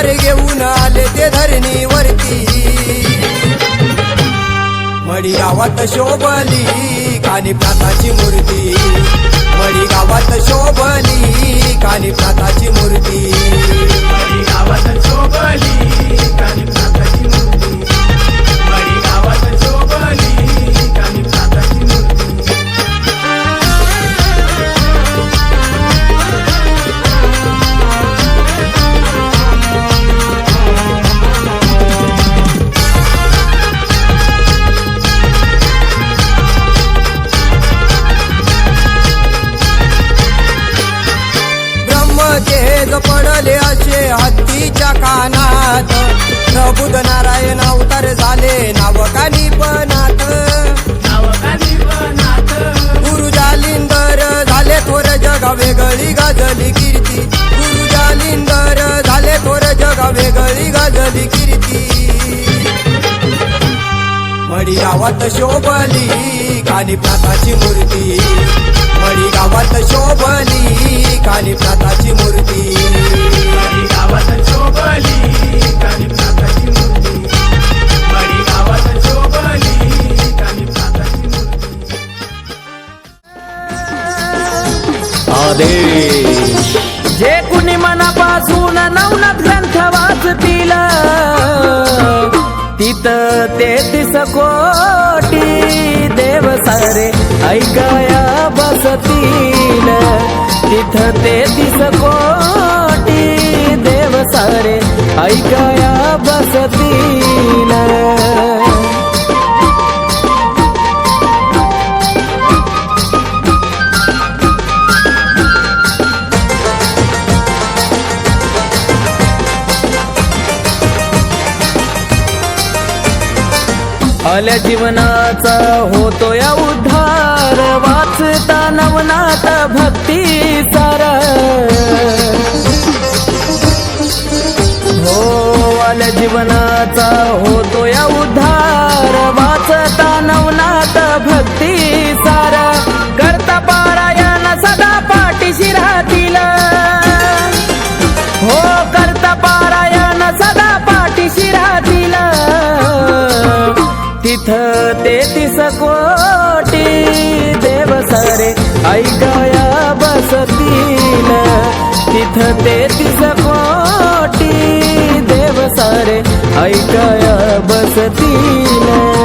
अवतार घेऊन आले ते धरणी वरती मडी गावात शोभली कानी प्राताची मूर्ती. मडी गावात शोभली कानी प्रात ब्रह्मतेज पडले असे हत्तीच्या कानात. प्रबुध नारायण अवतार झाले नावकानी पणात गुरु जालिंदर झाले थोर जग वेगळी गाजली कीर्ती. गुरु जालिंदर झाले थोर जग वेगळी गाजली कीर्ती. मडी गावात शोभली कानी प्राताची मूर्ती. मडी गावात शोभली कानी प्राताची दे जे कुणी मनापासून नवनाथ ग्रंथ वाचतील तिथं तेहतीस कोटी देव सारे ऐकाया बसतील. तिथं तेहतीस कोटी देव सारे ऐकाया बसतील. आल्या जीवनाचा होतो या उद्धार. वाचता नवनाथ भक्ती सार. हो आल्या जीवनाचा हो कोटी देव सारे. ऐकाया बसतील तिथं तेहतीस कोटी देव सारे. ऐकाया बसतील